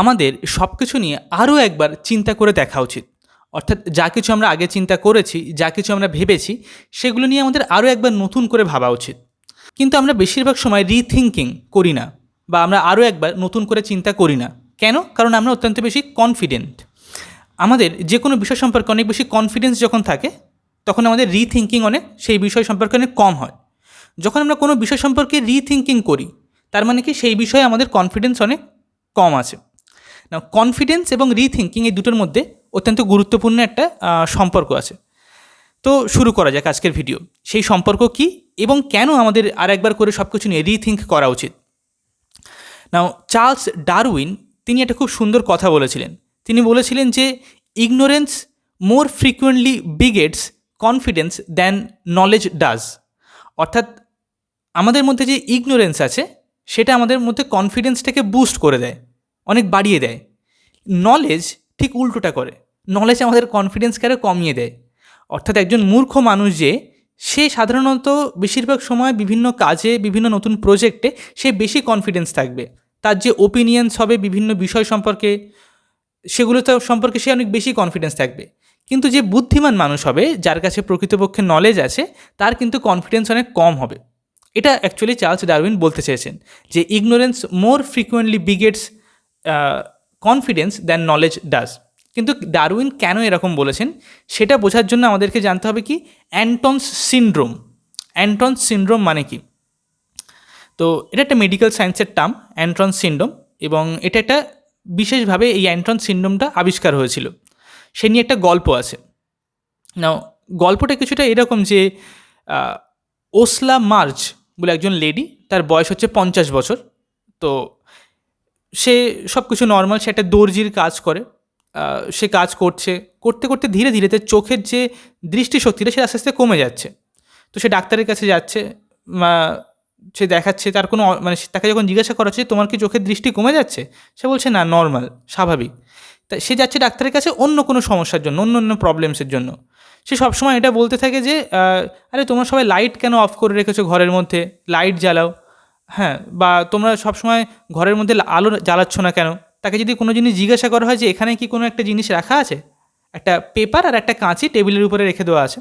আমাদের সব কিছু নিয়ে আরও একবার চিন্তা করে দেখা উচিত। অর্থাৎ যা কিছু আমরা আগে চিন্তা করেছি, যা কিছু আমরা ভেবেছি, সেগুলো নিয়ে আমাদের আরও একবার নতুন করে ভাবা উচিত। কিন্তু আমরা বেশিরভাগ সময় রিথিঙ্কিং করি না বা আমরা আরও একবার নতুন করে চিন্তা করি না। কেন? কারণ আমরা অত্যন্ত বেশি কনফিডেন্ট আমাদের যে কোনো বিষয় সম্পর্কে অনেক বেশি কনফিডেন্স যখন থাকে, তখন আমাদের রিথিঙ্কিং অনেক সেই বিষয় সম্পর্কে অনেক কম হয়। যখন আমরা কোনো বিষয় সম্পর্কে রিথিঙ্কিং করি, তার মানে কি সেই বিষয়ে আমাদের কনফিডেন্স অনেক কম আছে। না কনফিডেন্স এবং রিথিঙ্কিং এই দুটোর মধ্যে অত্যন্ত গুরুত্বপূর্ণ একটা সম্পর্ক আছে। তো শুরু করা যাক আজকের ভিডিও সেই সম্পর্ক কি এবং কেন আমাদের আর একবার করে সব কিছু নিয়ে রিথিঙ্ক করা উচিত? নাও চার্লস ডারউইন তিনি একটা খুব সুন্দর কথা বলেছিলেন। তিনি বলেছিলেন যে ignorance more frequently begets confidence than knowledge does অর্থাৎ, আমাদের মধ্যে যে ইগনোরেন্স আছে, সেটা আমাদের মধ্যে কনফিডেন্সটাকে বুস্ট করে দেয়। অনেক বাড়িয়ে দেয়। নলেজ ঠিক উল্টোটা করে। নলেজ আমাদের কনফিডেন্সকে আরও কমিয়ে দেয়। অর্থাৎ একজন মূর্খ মানুষ যে, সে সাধারণত বেশিরভাগ সময় বিভিন্ন কাজে, বিভিন্ন নতুন প্রজেক্টে সে বেশি কনফিডেন্স থাকবে। তার যে ওপিনিয়ন্স হবে বিভিন্ন বিষয় সম্পর্কে, সেগুলো তো সম্পর্কে সে অনেক বেশি কনফিডেন্স থাকবে। কিন্তু যে বুদ্ধিমান মানুষ হবে, যার কাছে প্রকৃতপক্ষে নলেজ আছে, তার কিন্তু কনফিডেন্স অনেক কম হবে। এটা অ্যাকচুয়ালি চার্লস ডারউইন বলতে চেয়েছেন যে ignorance more frequently begets confidence than knowledge does কিন্তু ডারউইন কেন এরকম বলেছেন? সেটা বোঝার জন্য আমাদেরকে জানতে হবে কি? অ্যান্টনস সিনড্রোম অ্যান্টনস সিনড্রোম মানে কি? তো এটা একটা মেডিকেল সায়েন্সের টার্ম অ্যান্ট্রন সিন্ড্রোম এবং এটা একটা বিশেষভাবে এই অ্যান্ট্রন সিন্ড্রোমটা আবিষ্কার হয়েছিল। সে নিয়ে একটা গল্প আছে। নাও গল্পটা কিছুটা এরকম যে ওসলা মার্চ বলে একজন লেডি তার বয়স হচ্ছে পঞ্চাশ বছর। তো সে সব কিছু নর্মাল সে একটা দর্জির কাজ করে সে কাজ করছে, করতে করতে ধীরে ধীরে তার চোখের যে দৃষ্টিশক্তিটা সে আস্তে আস্তে কমে যাচ্ছে। তো সে ডাক্তারের কাছে যাচ্ছে সে দেখাচ্ছে, তার কোনো মানে তাকে যখন জিজ্ঞাসা করা হচ্ছে তোমার কি চোখের দৃষ্টি কমে যাচ্ছে? সে বলছে, না নর্মাল স্বাভাবিক। তা সে যাচ্ছে ডাক্তারের কাছে অন্য কোনো সমস্যার জন্য, অন্য অন্য প্রবলেমসের জন্য। সে সবসময় এটা বলতে থাকে যে আরে, তোমরা সবাই লাইট কেন অফ করে রেখেছো ঘরের মধ্যে? লাইট জ্বালাও। হ্যাঁ বা তোমরা সবসময় ঘরের মধ্যে আলো জ্বালাচ্ছ না কেন? তাকে যদি কোনো জিনিস জিজ্ঞাসা করা হয় যে, এখানে কি কোনো একটা জিনিস রাখা আছে? একটা পেপার আর একটা কাঁচি টেবিলের উপরে রেখে দেওয়া আছে।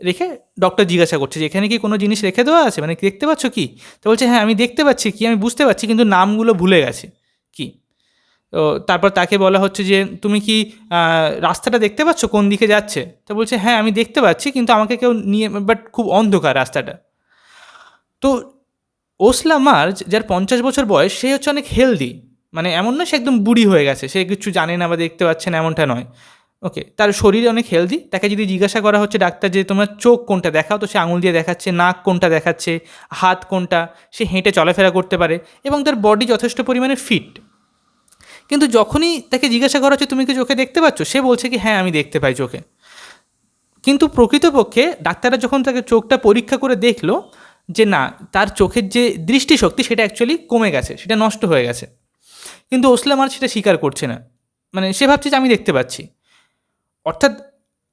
রেখে ডক্টর জিজ্ঞাসা করছে যে, এখানে কি কোনো জিনিস রেখে দেওয়া আছে? মানে দেখতে পাচ্ছ কি? তো বলছে হ্যাঁ আমি দেখতে পাচ্ছি কি, আমি বুঝতে পারছি, কিন্তু নামগুলো ভুলে গেছে। কি? তো তারপর তাকে বলা হচ্ছে যে, তুমি কি রাস্তাটা দেখতে পাচ্ছ? কোন দিকে যাচ্ছে? তো বলছে হ্যাঁ আমি দেখতে পাচ্ছি, কিন্তু আমাকে কেউ নিয়ে, বাট খুব অন্ধকার রাস্তাটা। তো ওসলা মার্জ, যার পঞ্চাশ বছর বয়স, সে হচ্ছে অনেক হেলদি। মানে এমন না সে একদম বুড়ি হয়ে গেছে, সে কিছু জানে না বা দেখতে পাচ্ছে না, এমনটা নয়। ওকে, তার শরীর অনেক হেলদি। তাকে যদি জিজ্ঞাসা করা হচ্ছে, ডাক্তার, যে তোমার চোখ কোনটা দেখাও? তো সে আঙুল দিয়ে দেখাচ্ছে, নাক কোনটা দেখাচ্ছে, হাত কোনটা, সে হেঁটে চলাফেরা করতে পারে এবং তার বডি যথেষ্ট পরিমাণে ফিট কিন্তু যখনই তাকে জিজ্ঞাসা করা হচ্ছে, তুমি কি চোখে দেখতে পাচ্ছ? সে বলছে কি হ্যাঁ আমি দেখতে পাই চোখে। কিন্তু প্রকৃতপক্ষে, ডাক্তাররা যখন তাকে চোখটা পরীক্ষা করে দেখল যে না, তার চোখের যে দৃষ্টিশক্তি সেটা অ্যাকচুয়ালি কমে গেছে, সেটা নষ্ট হয়ে গেছে। কিন্তু ওসলাম আর সেটা স্বীকার করছে না। মানে সে ভাবছে যে আমি দেখতে পাচ্ছি। অর্থাৎ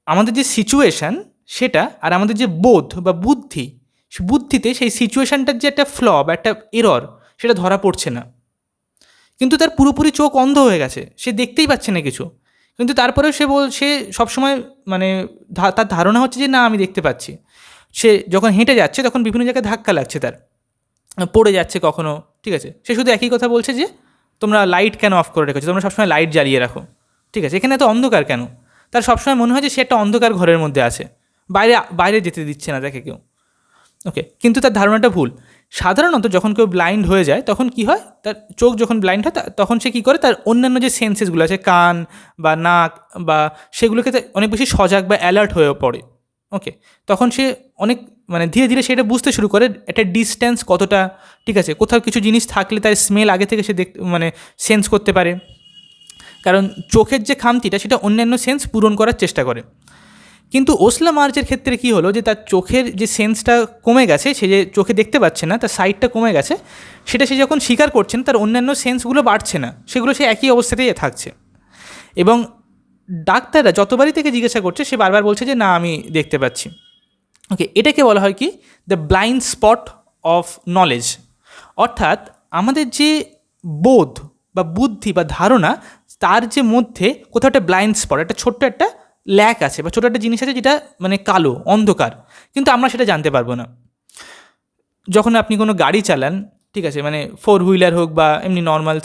আমাদের যে সিচুয়েশান সেটা আর আমাদের যে বোধ বা বুদ্ধি বুদ্ধিতে সেই সিচুয়েশানটার যে একটা ফ্ল বা একটা এরর সেটা ধরা পড়ছে না। কিন্তু তার পুরোপুরি চোখ অন্ধ হয়ে গেছে, সে দেখতেই পাচ্ছে না কিছু। কিন্তু তারপরেও সে বল, সে সবসময় মানে তার ধারণা হচ্ছে যে না, আমি দেখতে পাচ্ছি। সে যখন হেঁটে যাচ্ছে, তখন বিভিন্ন জায়গায় ধাক্কা লাগছে তার। পড়ে যাচ্ছে কখনো, ঠিক আছে? সে শুধু একই কথা বলছে যে, তোমরা লাইট কেন অফ করে রেখেছো? তোমরা সবসময় লাইট জ্বালিয়ে রাখো। ঠিক আছে? এখানে এত অন্ধকার কেন? তার সবসময় মনে হয় যে, সে একটা অন্ধকার ঘরের মধ্যে আছে। বাইরে বাইরে যেতে দিচ্ছে না তাকে কেউ। ওকে কিন্তু তার ধারণাটা ভুল। সাধারণত যখন কেউ ব্লাইন্ড হয়ে যায়, তখন কি হয়? তার চোখ যখন ব্লাইন্ড হয়, তা- তখন সে কী করে? তার অন্যান্য যে সেন্সেসগুলো আছে, কান বা নাক বা সেগুলোকে অনেক বেশি সজাগ বা অ্যালার্ট হয়ে পড়ে। ওকে তখন সে অনেক মানে ধীরে ধীরে সেটা বুঝতে শুরু করে একটা ডিস্ট্যান্স কতটা, ঠিক আছে? কোথাও কিছু জিনিস থাকলে তার স্মেল আগে থেকে সে দেখ মানে সেন্স করতে পারে। কারণ চোখের যে খামতিটা, সেটা অন্যান্য সেন্স পূরণ করার চেষ্টা করে। কিন্তু ওসলা মার্চের ক্ষেত্রে কি হলো যে, তার চোখের যে সেন্সটা কমে গেছে, সে যে চোখে দেখতে পাচ্ছে না, তার সাইডটা কমে গেছে, সেটা সে যখন স্বীকার করছেন, তার অন্যান্য সেন্সগুলো বাড়ছে না। সেগুলো সে একই অবস্থাতেই থাকছে। এবং ডাক্তাররা যতবারই থেকে জিজ্ঞাসা করছে, সে বারবার বলছে যে, না, আমি দেখতে পাচ্ছি। ওকে এটাকে বলা হয় কি? The blind spot of knowledge অর্থাৎ আমাদের যে বোধ বা বুদ্ধি বা ধারণা, তার যে মধ্যে কোথাও একটা ব্লাইন্ড স্পট একটা ছোট্ট একটা ল্যাক আছে বা ছোটো একটা জিনিস আছে যেটা মানে কালো, অন্ধকার। কিন্তু আমরা সেটা জানতে পারব না। যখন আপনি কোনো গাড়ি চালান, ঠিক আছে মানে ফোর হুইলার হোক বা এমনি নর্মাল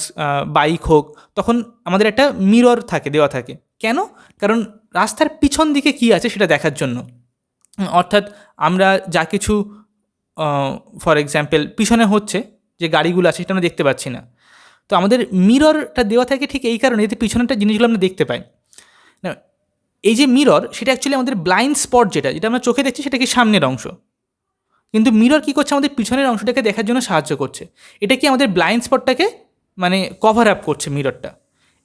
বাইক হোক, তখন আমাদের একটা মিরর থাকে, দেওয়া থাকে। কেন? কারণ রাস্তার পিছন দিকে কী আছে সেটা দেখার জন্য। অর্থাৎ আমরা যা কিছু ফর এক্সাম্পল পিছনে হচ্ছে যে গাড়িগুলো আছে সেটা আমরা দেখতে পাচ্ছি না। তো আমাদের মিররটা দেওয়া থাকে ঠিক এই কারণে, এতে পিছনেরটা জিনিসগুলো আমরা দেখতে পাই। না, এই যে মিরর সেটা অ্যাকচুয়ালি আমাদের ব্লাইন্ড স্পট যেটা যেটা আমরা চোখে দেখছি সেটা কি সামনের অংশ? কিন্তু মিরর কী করছে? আমাদের পিছনের অংশটাকে দেখার জন্য সাহায্য করছে। এটা কি আমাদের ব্লাইন্ড স্পটটাকে মানে কভার আপ করছে মিররটা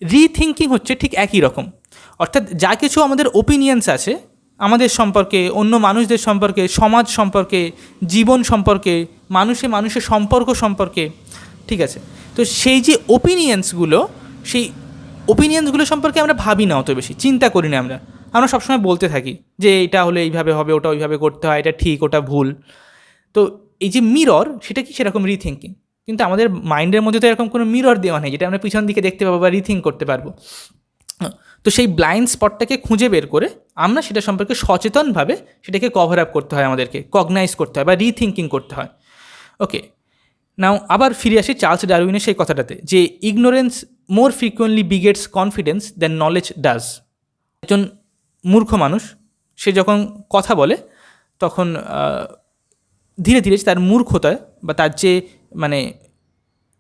রিথিঙ্কিং হচ্ছে ঠিক একই রকম। অর্থাৎ যা কিছু আমাদের ওপিনিয়ন্স আছে, আমাদের সম্পর্কে, অন্য মানুষদের সম্পর্কে, সমাজ সম্পর্কে, জীবন সম্পর্কে, মানুষে মানুষের সম্পর্ক সম্পর্কে, ঠিক আছে? তো সেই যে ওপিনিয়ন্সগুলো সেই ওপিনিয়ন্সগুলো সম্পর্কে আমরা ভাবি না অত বেশি, চিন্তা করি না আমরা। আমরা সবসময় বলতে থাকি যে এটা হলে এইভাবে হবে, ওটা ওইভাবে করতে হয়, এটা ঠিক, ওটা ভুল। তো এই যে মিরর সেটা কি সেরকম রিথিঙ্কিং কিন্তু আমাদের মাইন্ডের মধ্যে তো এরকম কোনো মিরর দেওয়া নেই, যেটা আমরা পিছন দিকে দেখতে পাবো বা রিথিং করতে পারব। তো সেই ব্লাইন্ড স্পটটাকে খুঁজে বের করে আমরা সেটা সম্পর্কে সচেতনভাবে সেটাকে কভার আপ করতে হয় আমাদেরকে কগনাইজ করতে হয় বা রিথিঙ্কিং করতে হয়। ওকে নাও আবার ফিরে আসি চার্লস ডারউইনের সেই কথাটাতে, যে ignorance more frequently begets confidence than knowledge does একজন মূর্খ মানুষ, সে যখন কথা বলে, তখন ধীরে ধীরে তার মূর্খতা বা তার যে মানে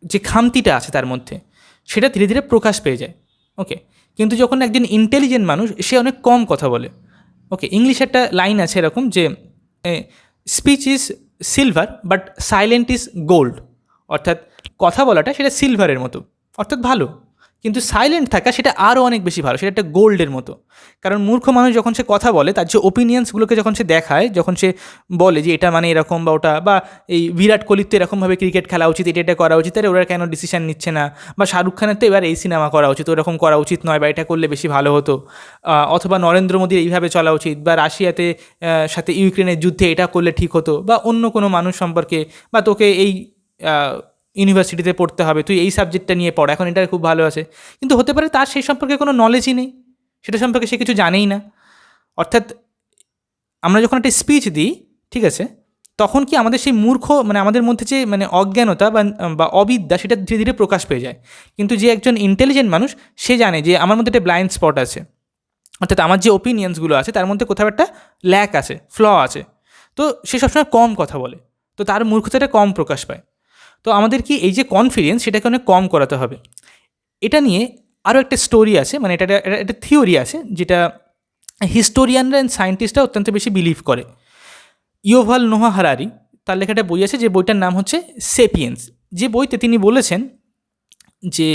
যে খামতিটা আছে তার মধ্যে, সেটা ধীরে ধীরে প্রকাশ পেয়ে যায়। ওকে? কিন্তু যখন একজন ইন্টেলিজেন্ট মানুষ, সে অনেক কম কথা বলে। ওকে? ইংলিশে একটা লাইন আছে এরকম যে speech is silver but silent is gold অর্থাৎ কথা বলাটা সেটা সিলভারের মতো। অর্থাৎ ভালো। কিন্তু সাইলেন্ট থাকা সেটা আরও অনেক বেশি ভালো, সেটা একটা গোল্ডের মতো। কারণ মূর্খ মানুষ যখন সে কথা বলে, তার যে ওপিনিয়ন্সগুলোকে যখন সে দেখায়, যখন সে বলে যে এটা মানে এরকম বা ওটা, বা এই বিরাট কোহলির তো এরকমভাবে ক্রিকেট খেলা উচিত, এটা এটা করা উচিত আরে ওরা কেন ডিসিশন নিচ্ছে না? বা শাহরুখ খানের তো এবার এই সিনেমা করা উচিত ওরকম করা উচিত নয় বা এটা করলে বেশি ভালো হতো। অথবা নরেন্দ্র মোদীর এইভাবে চলা উচিত, বা রাশিয়াতে সাথে ইউক্রেনের যুদ্ধে এটা করলে ঠিক হতো, বা অন্য কোনো মানুষ সম্পর্কে, বা তোকে এই ইউনিভার্সিটিতে পড়তে হবে, তুই এই সাবজেক্টটা নিয়ে পড়, এখন এটা খুব ভালো আছে। কিন্তু হতে পারে তার সেই সম্পর্কে কোনো নলেজই নেই, সেটা সম্পর্কে সে কিছু জানেই না। অর্থাৎ আমরা যখন একটা স্পিচ দিই, ঠিক আছে, তখন কি আমাদের সেই মূর্খ মানে আমাদের মধ্যে যে মানে অজ্ঞানতা বা অবিদ্যা, সেটা ধীরে ধীরে প্রকাশ পেয়ে যায়। কিন্তু যে একজন ইন্টেলিজেন্ট মানুষ, সে জানে যে আমার মধ্যে একটা ব্লাইন্ড স্পট আছে। অর্থাৎ আমার যে ওপিনিয়ন্সগুলো আছে, তার মধ্যে কোথাও একটা ল্যাক আছে ফ্ল আছে। তো সে সবসময় কম কথা বলে। তো তার মূর্খতাটা কম প্রকাশ পায়। তো আমাদের কি এই যে কনফিডেন্স সেটাকে অনেক কম করাতে হবে? এটা নিয়ে আরও একটা স্টোরি আছে মানে এটা একটা থিওরি আছে, যেটা হিস্টোরিয়ানরা অ্যান্ড সায়েন্টিস্টরা অত্যন্ত বেশি বিলিভ করে। ইয়োভাল নোহা হারারি, তার লেখাটা বই আছে, যে বইটার নাম হচ্ছে সেপিয়েন্স। যে বইতে তিনি বলেছেন যে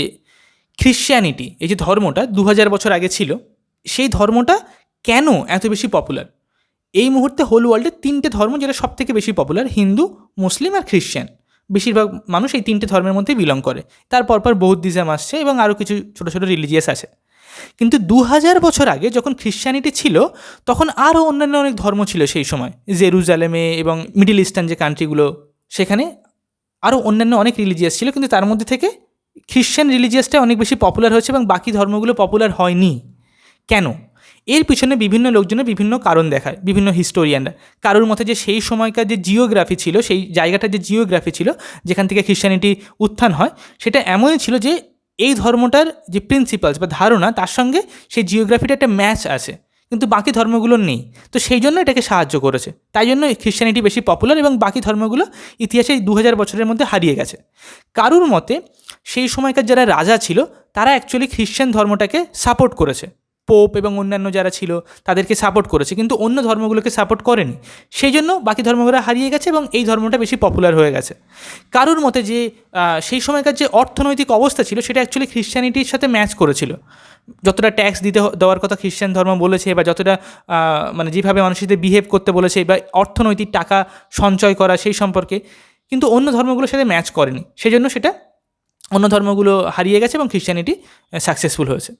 খ্রিশ্চিয়ানিটি এই যে ধর্মটা দু হাজার বছর আগে ছিল, সেই ধর্মটা কেন এত বেশি পপুলার এই মুহূর্তে হোল ওয়ার্ল্ডে তিনটে ধর্ম যেটা সব থেকে বেশি পপুলার হিন্দু, মুসলিম আর খ্রিশ্চান বেশিরভাগ মানুষ এই তিনটে ধর্মের মধ্যে বিলং করে। তার পরপর বৌদ্ধিজম আসছে এবং আরও কিছু ছোটো ছোটো রিলিজিয়াস আছে। কিন্তু দু হাজার বছর আগে যখন খ্রিশ্চানিটি ছিল, তখন আরও অন্যান্য অনেক ধর্ম ছিল সেই সময়। জেরুজালেমে এবং মিডিল ইস্টার্ন যে কান্ট্রিগুলো সেখানে আরও অন্যান্য অনেক রিলিজিয়াস ছিল, কিন্তু তার মধ্যে থেকে খ্রিশ্চান রিলিজিয়াসটা অনেক বেশি পপুলার হয়েছে এবং বাকি ধর্মগুলো পপুলার হয়নি। কেন? এর পিছনে বিভিন্ন লোকজনের বিভিন্ন কারণ দেখায়, বিভিন্ন হিস্টোরিয়ানরা কারোর মতে যে সেই সময়কার যে জিওগ্রাফি ছিল, সেই জায়গাটার যে জিওগ্রাফি ছিল, যেখান থেকে খ্রিস্টানিটি উত্থান হয়, সেটা এমনই ছিল যে এই ধর্মটার যে প্রিন্সিপালস বা ধারণা, তার সঙ্গে সেই জিওগ্রাফিটা একটা ম্যাচ আছে। কিন্তু বাকি ধর্মগুলোর নেই। তো সেই জন্য এটাকে সাহায্য করেছে। তাই জন্য খ্রিস্টানিটি বেশি পপুলার এবং বাকি ধর্মগুলো ইতিহাসে দু হাজার বছরের মধ্যে হারিয়ে গেছে। কারুর মতে সেই সময়কার যারা রাজা ছিল, তারা অ্যাকচুয়ালি খ্রিশ্চান ধর্মটাকে সাপোর্ট করেছে। পোপ এবং অন্যান্য যারা ছিল, তাদেরকে সাপোর্ট করেছে, কিন্তু অন্য ধর্মগুলোকে সাপোর্ট করেনি। সেই জন্য বাকি ধর্মগুলো হারিয়ে গেছে এবং এই ধর্মটা বেশি পপুলার হয়ে গেছে। কারুর মতে যে সেই সময়কার যে অর্থনৈতিক অবস্থা ছিল, সেটা অ্যাকচুয়ালি খ্রিশ্চানিটির সাথে ম্যাচ করেছিল। যতটা ট্যাক্স দিতে দেওয়ার কথা খ্রিশ্চান ধর্ম বলেছে বা যতটা মানে যেভাবে মানুষদের বিহেভ করতে বলেছে বা অর্থনৈতিক টাকা সঞ্চয় করা সেই সম্পর্কে, কিন্তু অন্য ধর্মগুলোর সাথে ম্যাচ করেনি। সেই জন্য সেটা অন্য ধর্মগুলো হারিয়ে গেছে এবং খ্রিশ্চানিটি সাকসেসফুল হয়েছে।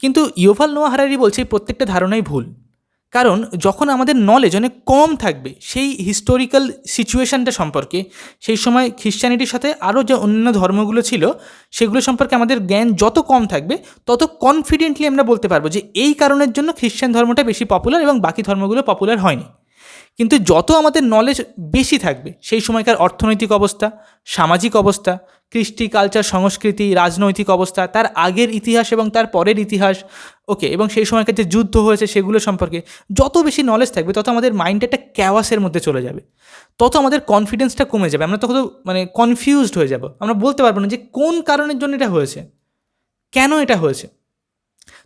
কিন্তু ইয়োভাল নোয়া হারারি বলছে, প্রত্যেকটা ধারণাই ভুল। কারণ যখন আমাদের নলেজ অনেক কম থাকবে, সেই হিস্টোরিক্যাল সিচুয়েশানটা সম্পর্কে, সেই সময় খ্রিশ্চানিটির সাথে আরও যে অন্যান্য ধর্মগুলো ছিল, সেগুলো সম্পর্কে আমাদের জ্ঞান যত কম থাকবে, তত কনফিডেন্টলি আমরা বলতে পারব যে এই কারণের জন্য খ্রিশ্চান ধর্মটা বেশি পপুলার এবং বাকি ধর্মগুলো পপুলার হয়নি। কিন্তু যত আমাদের নলেজ বেশি থাকবে, সেই সময়কার অর্থনৈতিক অবস্থা, সামাজিক অবস্থা কৃষ্টি কালচার সংস্কৃতি, রাজনৈতিক অবস্থা, তার আগের ইতিহাস এবং তার পরের ইতিহাস ওকে এবং সেই সময়কার যে যুদ্ধ হয়েছে সেগুলো সম্পর্কে যত বেশি নলেজ থাকবে, তত আমাদের মাইন্ড একটা ক্যাওয়াসের মধ্যে চলে যাবে। তত আমাদের কনফিডেন্সটা কমে যাবে। আমরা তখন মানে কনফিউজড হয়ে যাব। আমরা বলতে পারব না যে কোন কারণের জন্য এটা হয়েছে, কেন এটা হয়েছে।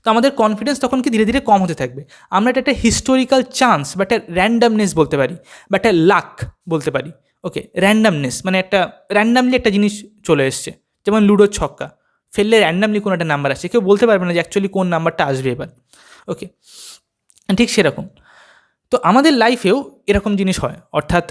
তো আমাদের কনফিডেন্স তখন কি ধীরে ধীরে কম হতে থাকবে। আমরা এটা একটা হিস্টোরিক্যাল চান্স বা একটা র্যান্ডামনেস বলতে পারি, বা একটা লাক বলতে পারি। ওকে র্যান্ডামনেস মানে একটা র্যান্ডামলি একটা জিনিস চলে এসছে। যেমন লুডোর ছক্কা। ফেললে র্যান্ডামলি কোনো একটা নাম্বার আসছে কেউ বলতে পারবে না যে অ্যাকচুয়ালি কোন নাম্বারটা আসবে এবার। ওকে, ঠিক সেরকম। তো আমাদের লাইফেও এরকম জিনিস হয়। অর্থাৎ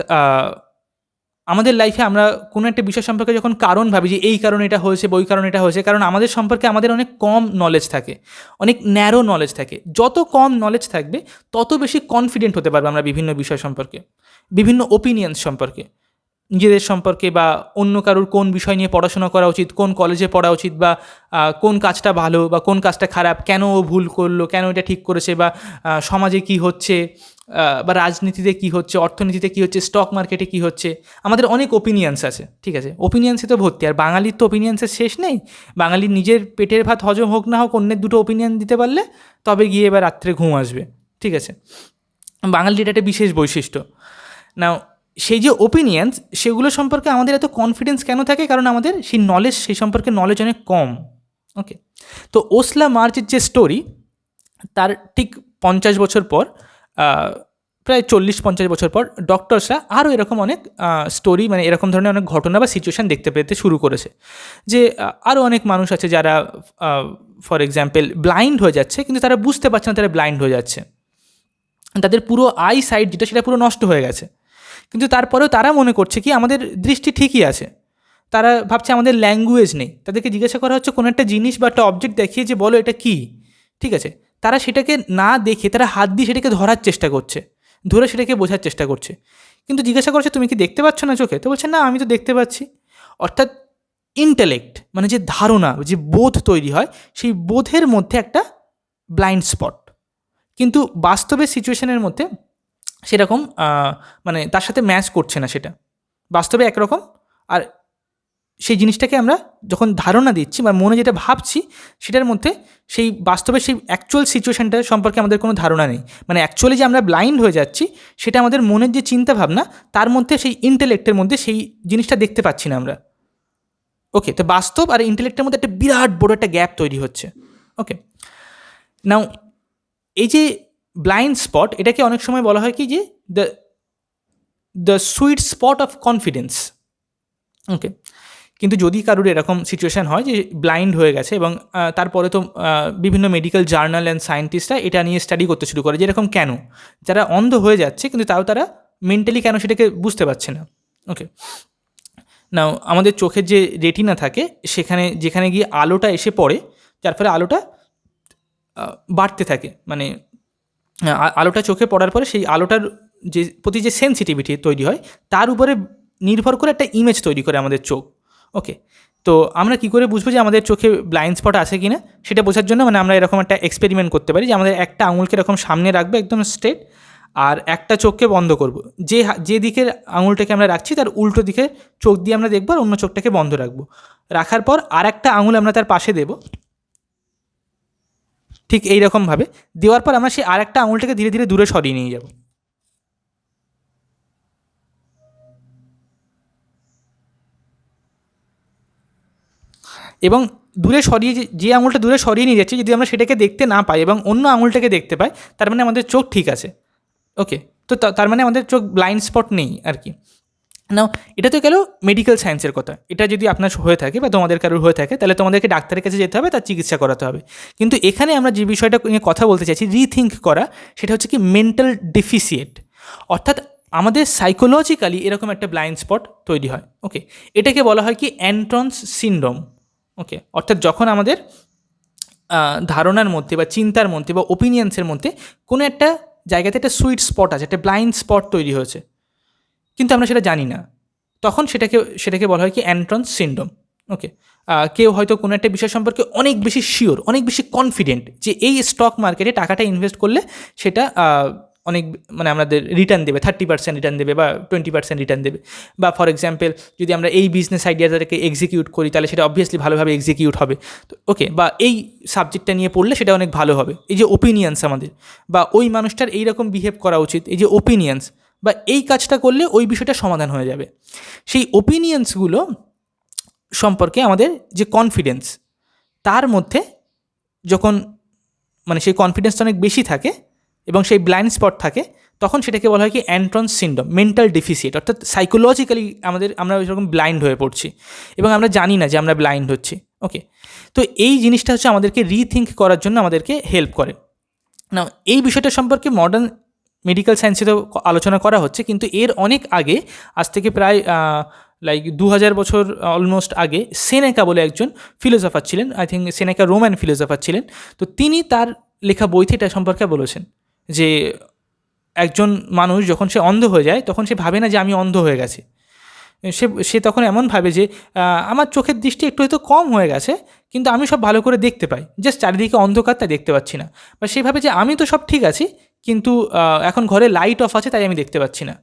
আমাদের লাইফে আমরা কোনো একটা বিষয় সম্পর্কে যখন কারণ ভাবি যে এই কারণে এটা হয়েছে বই কারণে এটা হয়েছে, কারণ আমাদের সম্পর্কে আমাদের অনেক কম নলেজ থাকে। অনেক ন্যারো নলেজ থাকে। যত কম নলেজ থাকবে, তত বেশি কনফিডেন্ট হতে পারবে আমরা বিভিন্ন বিষয় সম্পর্কে। বিভিন্ন ওপিনিয়ন্স সম্পর্কে। নিজেদের সম্পর্কে বা অন্য কারোর কোন বিষয় নিয়ে পড়াশোনা করা উচিত, কোন কলেজে পড়া উচিত বা কোন কাজটা ভালো বা কোন কাজটা খারাপ, কেন ও ভুল করল, কেন এটা ঠিক করেছে বা সমাজে কি হচ্ছে বা রাজনীতিতে কী হচ্ছে, অর্থনীতিতে কী হচ্ছে স্টক মার্কেটে কী হচ্ছে, আমাদের অনেক ওপিনিয়ন্স আছে, ঠিক আছে? ওপিনিয়ন্সে তো ভর্তি, আর বাঙালির তো ওপিনিয়ন্সের শেষ নেই। বাঙালির নিজের পেটের ভাত হজম হোক না হোক, অন্যের দুটো ওপিনিয়ন দিতে পারলে তবে গিয়ে এবার রাত্রে ঘুম আসবে, ঠিক আছে? বাঙালির এটা একটা বিশেষ বৈশিষ্ট্য। না সেই যে ওপিনিয়ন্স সেগুলো সম্পর্কে আমাদের এত কনফিডেন্স কেন থাকে? কারণ আমাদের সেই নলেজ সেই সম্পর্কে নলেজ অনেক কম। ওকে তো ওসলা মার্চের যে স্টোরি তার ঠিক পঞ্চাশ বছর পর প্রায় চল্লিশ পঞ্চাশ বছর পর ডক্টরসরা আরও এরকম অনেক স্টোরি মানে এরকম ধরনের অনেক ঘটনা বা সিচুয়েশান দেখতে পেতে শুরু করেছে। যে আরও অনেক মানুষ আছে যারা ফর এক্সাম্পল ব্লাইন্ড হয়ে যাচ্ছে, কিন্তু তারা বুঝতে পারছে না তারা ব্লাইন্ড হয়ে যাচ্ছে। তাদের পুরো আই সাইড যেটা, সেটা পুরো নষ্ট হয়ে গেছে। কিন্তু তারপরেও তারা মনে করছে কি আমাদের দৃষ্টি ঠিকই আছে। তারা ভাবছে আমাদের ল্যাঙ্গুয়েজ নেই। তাদেরকে জিজ্ঞাসা করা হচ্ছে, কোনো একটা জিনিস বা একটা অবজেক্ট দেখিয়ে যে বলো এটা কী? ঠিক আছে? তারা সেটাকে না দেখে, তারা হাত দিয়ে সেটাকে ধরার চেষ্টা করছে। ধরে সেটাকে বোঝার চেষ্টা করছে। কিন্তু জিজ্ঞাসা করছে, তুমি কি দেখতে পাচ্ছ না চোখে? তো বলছে, না, আমি তো দেখতে পাচ্ছি। অর্থাৎ ইন্টালেক্ট মানে যে ধারণা, যে বোধ তৈরি হয়, সেই বোধের মধ্যে একটা ব্লাইন্ড স্পট কিন্তু বাস্তবের সিচুয়েশনের মধ্যে সেরকম মানে তার সাথে ম্যাচ করছে না সেটা। বাস্তবে একরকম, আর সেই জিনিসটাকে আমরা যখন ধারণা দিচ্ছি বা মনে যেটা ভাবছি, সেটার মধ্যে সেই বাস্তবে সেই অ্যাকচুয়াল সিচুয়েশানটা সম্পর্কে আমাদের কোনো ধারণা নেই। মানে অ্যাকচুয়ালি যে আমরা ব্লাইন্ড হয়ে যাচ্ছি, সেটা আমাদের মনের যে চিন্তা ভাবনা তার মধ্যে সেই ইন্টেলেক্টের মধ্যে সেই জিনিসটা দেখতে পাচ্ছি না আমরা। ওকে তো বাস্তব আর ইন্টেলেক্টের মধ্যে একটা বিরাট বড় একটা গ্যাপ তৈরি হচ্ছে। ওকে নাও এই যে ব্লাইন্ড স্পট এটাকে অনেক সময় বলা হয় কি যে the the sweet spot of confidence okay কিন্তু যদি কারোর এরকম সিচুয়েশান হয় যে ব্লাইন্ড হয়ে গেছে এবং তারপরে তো বিভিন্ন মেডিকেল জার্নাল অ্যান্ড সায়েন্টিস্টরা এটা নিয়ে স্টাডি করতে শুরু করে যেরকম কেন? যারা অন্ধ হয়ে যাচ্ছে কিন্তু তাও তারা মেন্টালি কেন সেটাকে বুঝতে পারছে না? ওকে না আমাদের চোখের যে রেটিনা থাকে, সেখানে, যেখানে গিয়ে আলোটা এসে পড়ে, যার ফলে আলোটা বাড়তে থাকে। মানে আলোটা চোখে পড়ার পরে সেই আলোটার যে, প্রতি যে সেন্সিটিভিটি তৈরি হয়, তার উপরে নির্ভর করে একটা ইমেজ তৈরি করে আমাদের চোখ। ওকে তো আমরা কী করে বুঝব যে আমাদের চোখে ব্লাইন্ড স্পট আছে কি না সেটা বোঝার জন্য মানে আমরা এরকম একটা এক্সপেরিমেন্ট করতে পারি যে আমাদের একটা আঙুলকে এরকম সামনে রাখব একদম স্ট্রেট আর একটা চোখকে বন্ধ করব। যে যে দিকের আঙুলটাকে আমরা রাখছি তার উল্টো দিকে চোখ দিয়ে আমরা দেখব আর অন্য চোখটাকে বন্ধ রাখব। রাখার পর আর একটা আঙুল আমরা তার পাশে দেব। ঠিক এই এইরকমভাবে দেওয়ার পর আমরা সেই আর একটা আঙুলটাকে ধীরে ধীরে দূরে সরিয়ে নিয়ে যাব। এবং দূরে সরিয়ে যে আঙুলটা দূরে সরিয়ে নিয়ে যাচ্ছে, যদি আমরা সেটাকে দেখতে না পাই এবং অন্য আঙুলটাকে দেখতে পাই, তার মানে আমাদের চোখ ঠিক আছে। ওকে তো তার মানে আমাদের চোখ ব্লাইন্ড স্পট নেই আর কি। নাও এটা তো গেল মেডিকেল সায়েন্সের কথা। এটা যদি আপনার হয়ে থাকে বা তোমাদের কারোর হয়ে থাকে, তাহলে তোমাদেরকে ডাক্তারের কাছে যেতে হবে, তার চিকিৎসা করাতে হবে। কিন্তু এখানে আমরা যে বিষয়টা নিয়ে কথা বলতে চাইছি রিথিঙ্ক করা, সেটা হচ্ছে কি মেন্টাল ডেফিসিয়েট অর্থাৎ আমাদের সাইকোলজিক্যালি এরকম একটা ব্লাইন্ড স্পট তৈরি হয়। ওকে এটাকে বলা হয় কি অ্যান্ট্রন্স সিন্ড্রোম ওকে অর্থাৎ যখন আমাদের ধারণার মধ্যে বা চিন্তার মধ্যে বা ওপিনিয়ন্সের মধ্যে কোনো একটা জায়গাতে একটা সুইট স্পট আছে, একটা ব্লাইন্ড স্পট তৈরি হয়েছে। কিন্তু আমরা সেটা জানি না। তখন সেটাকে সেটাকে বলা হয় কি অ্যান্ট্রন সিন্ড্রোম ওকে কেউ হয়তো কোনো একটা বিষয় সম্পর্কে অনেক বেশি শিওর অনেক বেশি কনফিডেন্ট যে এই স্টক মার্কেটে টাকাটা ইনভেস্ট করলে সেটা অনেক মানে আমাদের রিটার্ন দেবে থার্টি পার্সেন্ট রিটার্ন দেবে বা টোয়েন্টি পার্সেন্ট রিটার্ন দেবে। বা ফর এক্সাম্পল যদি আমরা এই বিজনেস আইডিয়াটাকে এক্সিকিউট করি, তাহলে সেটা অবভিয়াসলি ভালোভাবে এক্সিকিউট হবে। তো ওকে বা এই সাবজেক্টটা নিয়ে পড়লে সেটা অনেক ভালো হবে। এই যে ওপিনিয়ন্স আমাদের, বা ওই মানুষটার এইরকম বিহেভ করা উচিত, এই যে ওপিনিয়ন্স বা এই কাজটা করলে ওই বিষয়টা সমাধান হয়ে যাবে। সেই ওপিনিয়ন্সগুলো সম্পর্কে আমাদের যে কনফিডেন্স তার মধ্যে যখন মানে সেই কনফিডেন্সটা অনেক বেশি থাকে এবং সেই ব্লাইন্ড স্পট থাকে, তখন সেটাকে বলা হয় কি অ্যান্ট্রন সিন্ডম মেন্টাল ডিফিসিয়েট অর্থাৎ সাইকোলজিক্যালি আমাদের, আমরা ওইরকম ব্লাইন্ড হয়ে পড়ছি এবং আমরা জানি না যে আমরা ব্লাইন্ড হচ্ছি। ওকে তো এই জিনিসটা হচ্ছে আমাদেরকে রিথিঙ্ক করার জন্য আমাদেরকে হেল্প করে। না এই বিষয়টা সম্পর্কে মডার্ন মেডিকেল সায়েন্সে তো আলোচনা করা হচ্ছে, কিন্তু এর অনেক আগে, আজ থেকে প্রায় লাইক দু হাজার বছর অলমোস্ট আগে সেনেকা বলে একজন ফিলোসফার ছিলেন I think Seneca Roman philosopher ছিলেন। তো তিনি তার লেখা বইতে এটা সম্পর্কে বলেছেন যে, একজন মানুষ যখন সে অন্ধ হয়ে যায়, তখন সে ভাবে না যে আমি অন্ধ হয়ে গেছে। সে সে তখন এমন ভাবে যে আমার চোখের দৃষ্টি একটু হয়তো কম হয়ে গেছে, কিন্তু আমি সব ভালো করে দেখতে পাই। জাস্ট চারিদিকে অন্ধকার তাই দেখতে পাচ্ছি না। বা সেভাবে যে আমি তো সব ঠিক আছি কিন্তু এখন ঘরে লাইট অফ আছে, তাই আমি দেখতে পাচ্ছি না।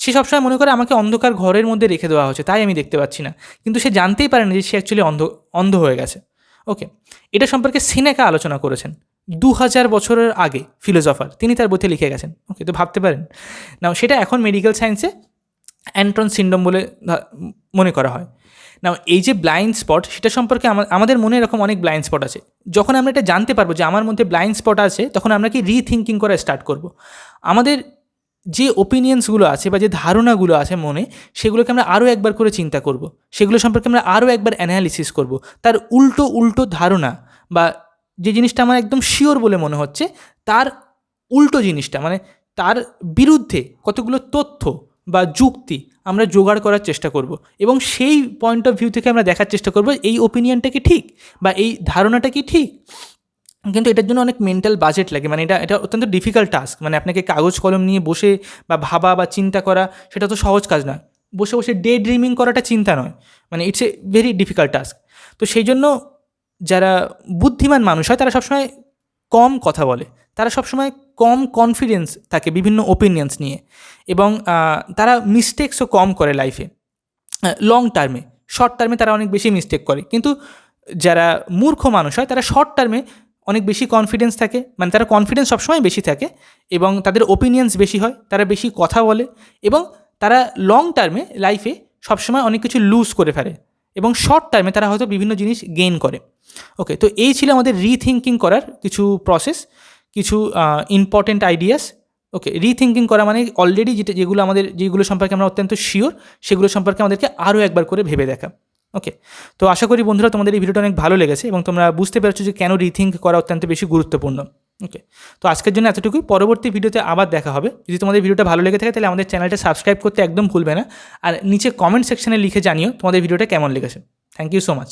সে সবসময় মনে করে আমাকে অন্ধকার ঘরের মধ্যে রেখে দেওয়া হচ্ছে তাই আমি দেখতে পাচ্ছি না। কিন্তু সে জানতেই পারে না যে সে অ্যাকচুয়ালি অন্ধ অন্ধ হয়ে গেছে। ওকে এটা সম্পর্কে সিনেকা আলোচনা করেছেন। দু হাজার বছরের আগে ফিলোজফার তিনি তার বইতে লিখে গেছেন। ওকে তো ভাবতে পারেন। না সেটা এখন মেডিকেল সায়েন্সে অ্যান্ট্রন সিন্ডম বলে মনে করা হয়। না এই যে ব্লাইন্ড স্পট সেটা সম্পর্কে আমা- আমাদের মনে এরকম অনেক ব্লাইন্ড স্পট আছে। যখন আমরা এটা জানতে পারব যে আমার মধ্যে ব্লাইন্ড স্পট আছে, তখন আমরা কি রিথিঙ্কিং করা স্টার্ট করব? আমাদের যে ওপিনিয়ন্সগুলো আছে বা যে ধারণাগুলো আছে মনে, সেগুলোকে আমরা আরও একবার করে চিন্তা করব। সেগুলো সম্পর্কে আমরা আরও একবার অ্যানালিসিস করব। তার উল্টো উল্টো ধারণা বা যে জিনিসটা আমার একদম শিওর বলে মনে হচ্ছে, তার উল্টো জিনিসটা মানে তার বিরুদ্ধে কতগুলো তথ্য বা যুক্তি আমরা জোগাড় করার চেষ্টা করব এবং সেই পয়েন্ট অফ ভিউ থেকে আমরা দেখার চেষ্টা করব এই ওপিনিয়নটা কি ঠিক বা এই ধারণাটা কি ঠিক? কিন্তু এটার জন্য অনেক মেন্টাল বাজেট লাগে। মানে এটা এটা অত্যন্ত ডিফিকাল্ট টাস্ক মানে আপনাকে কাগজ কলম নিয়ে বসে বা ভাবা বা চিন্তা করা, সেটা তো সহজ কাজ নয়। বসে বসে ডে ড্রিমিং করাটা চিন্তা নয়। মানে it's a very difficult task তো সেই জন্য যারা বুদ্ধিমান মানুষ হয়, তারা সবসময় কম কথা বলে। তারা সবসময় কম কনফিডেন্স থাকে বিভিন্ন ওপিনিয়ন্স নিয়ে এবং তারা মিস্টেক্সও কম করে লাইফে লং টার্মে শর্ট টার্মে তারা অনেক বেশি মিস্টেক করে। কিন্তু যারা মূর্খ মানুষ হয়, তারা শর্ট টার্মে অনেক বেশি কনফিডেন্স থাকে মানে তারা কনফিডেন্স সবসময় বেশি থাকে এবং তাদের ওপিনিয়ন্স বেশি হয়, তারা বেশি কথা বলে এবং তারা লং টার্মে লাইফে সবসময় অনেক কিছু লুজ করে ফেলে এবং শর্ট টার্মে তারা হয়তো বিভিন্ন জিনিস গেইন করে। ওকে তো এই ছিল আমাদের রিথিঙ্কিং করার কিছু প্রসেস কিছু ইম্পর্টেন্ট আইডিয়াস ওকে রিথিঙ্কিং করা মানে অলরেডি যেটা, যেগুলো আমাদের, যেগুলো সম্পর্কে আমরা অত্যন্ত শিওর সেগুলো সম্পর্কে আমাদেরকে আরও একবার করে ভেবে দেখা ওকে তো আশা করি বন্ধুরা তোমাদের এই ভিডিওটা অনেক ভালো লেগেছে এবং তোমরা বুঝতে পেরেছ যে কেন রিথিঙ্ক করা অত্যন্ত বেশি গুরুত্বপূর্ণ ওকে তো আজকের জন্য এতটুকুই, পরবর্তী ভিডিওতে আবার দেখা হবে। যদি তোমাদের ভিডিওটা ভালো লেগে থাকে তাহলে আমাদের চ্যানেলটা সাবস্ক্রাইব করতে একদম ভুলবে না। আর নিচে কমেন্ট সেকশনে লিখে জানিও তোমাদের ভিডিওটা কেমন লেগেছে। Thank you so much